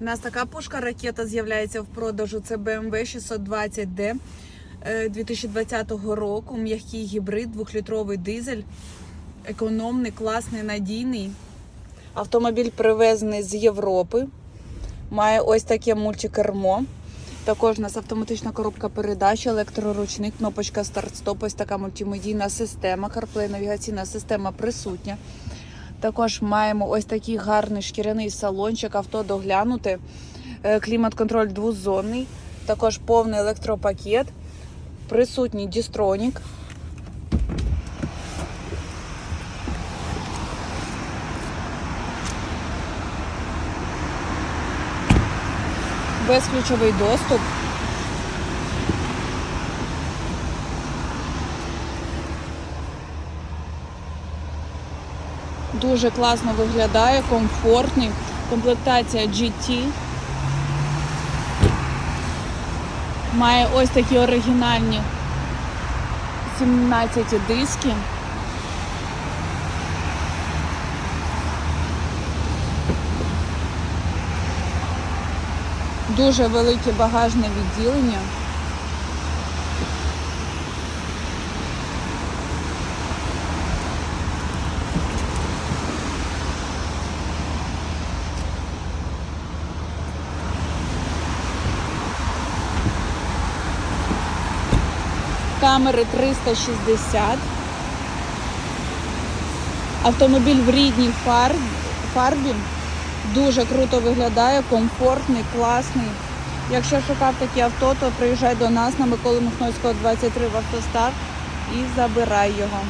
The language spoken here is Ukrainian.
У нас така пушка ракета з'являється в продажу. Це BMW 620D е, 2020 року. М'який гібрид, двохлітровий дизель. Економний, класний, надійний. Автомобіль привезений з Європи. Має ось таке мультикермо. Також у нас автоматична коробка передач, електроручник, кнопочка старт-стоп, ось така мультимедійна система, CarPlay, навігаційна система присутня. Також маємо ось такий гарний шкіряний салончик, авто доглянуте, е, клімат-контроль двозонний, також повний електропакет, присутній дістронік. Безключовий доступ. Дуже класно виглядає, комфортний. Комплектація GT. Має ось такі оригінальні 17 диски. Дуже велике багажне відділення. Камери 360. Автомобіль в рідній фарбі. Дуже круто виглядає, комфортний, класний. Якщо шукав такі авто, то приїжджай до нас на Миколи Михновського 23 в автостар і забирай його.